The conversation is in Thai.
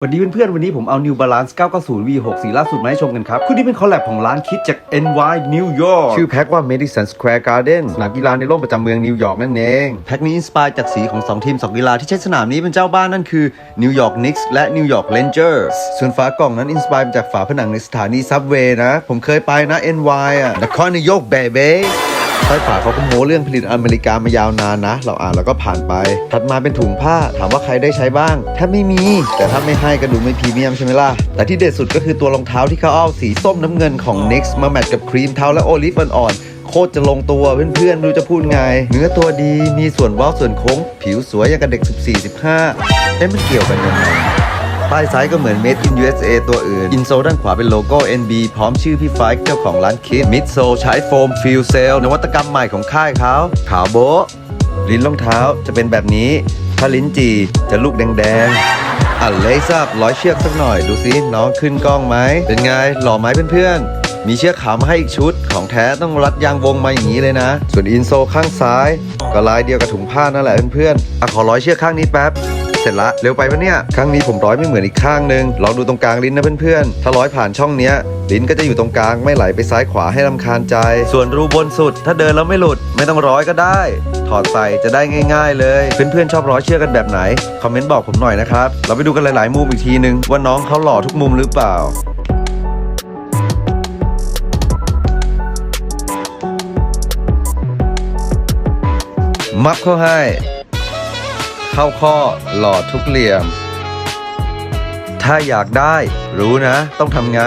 สวัสดีเพื่อนๆ วันนี้ผมเอา New Balance 990 V6 สีล่าสุดมาให้ชมกันครับ คู่นี้เป็นคอลแลบของร้านคิดจาก NY New York ชื่อแพ็คว่า Madison Square Garden สนามกีฬาในร่มประจำเมืองนิวยอร์กนั่นเอง แพ็คนี้อินสปายจากสีของ 2 ทีม 2 กีฬาที่ใช้สนามนี้เป็นเจ้าบ้านนั่นคือ New York Knicks และ New York Rangers ส่วนฝากล่องนั้นอินสปายมาจากฝาผนังในสถานีซับเวย์นะ ผมเคยไปนะ NY อะนครนายกเบเบ้ ใต้ฝาเขาก็โม้เรื่องผลิตอเมริกามายาวนานนะ เราอ่านแล้วก็ผ่านไป ถัดมาเป็นถุงผ้าถามว่าใครได้ใช้บ้างแทบไม่มี แต่ถ้าไม่ให้ก็ดูไม่พรีเมียมใช่ไหมล่ะ แต่ที่เด็ดสุดก็คือตัวรองเท้าที่เขาเอาสีส้มน้ำเงินของ NYX มาแมทกับครีมเท้าและโอลิฟอ่อนๆโคตรจะลงตัวเพื่อนๆไม่รู้จะพูดไง เนื้อตัวดีมีส่วนเว้าส่วนโค้ง ผิวสวยอย่างกับเด็ก 14-15เอ๊ะมันเกี่ยวกันยังไง ป้ายซ้ายก็เหมือน Made in USA ตัวอื่น อินโซด้านขวาเป็นโลโก้ NB พร้อมชื่อพี่ไฟค์เจ้าของร้านคิดมิดโซใช้โฟมฟิลเซลนวัตกรรมใหม่ของค่ายเขาขาวโบ๊ะลิ้นรองเท้าจะเป็นแบบนี้ ถ้าลิ้นจีจะลูกแดงๆอะเลซับร้อยเชือกสักหน่อย ดูสิน้องขึ้นกล้องไหมเป็นไงหล่อไหมเพื่อนๆ มีเชือกขาวมาให้อีกชุด ของแท้ต้องรัดยางวงมาอย่างนี้เลยนะ ส่วนอินโซข้างซ้าย ก็ลายเดียวกับถุงผ้านั่นแหละเพื่อนๆอขอร้อยเชือกข้างนี้แป๊บ เสร็จละเร็วไปปะเนี่ยข้างนี้ผมร้อยไม่เหมือนอีกข้างหนึ่งลองดูตรงกลางลิ้นนะเพื่อนๆ ถ้าร้อยผ่านช่องเนี้ยลิ้นก็จะอยู่ตรงกลางไม่ไหลไปซ้ายขวาให้ลำคาญใจ ส่วนรูบนสุด ถ้าเดินแล้วไม่หลุดไม่ต้องร้อยก็ได้ ถอดใส่จะได้ง่าย ๆ เลย เพื่อนๆชอบร้อยเชือกกันแบบไหน คอมเมนต์บอกผมหน่อยนะครับ เราไปดูกันหลายๆมุมอีกทีนึงว่าน้องเขาหล่อทุกมุมหรือเปล่ามับเข้าให้ เข้าข้อหลอดทุกเหลี่ยม ถ้าอยากได้รู้นะ ต้องทำไง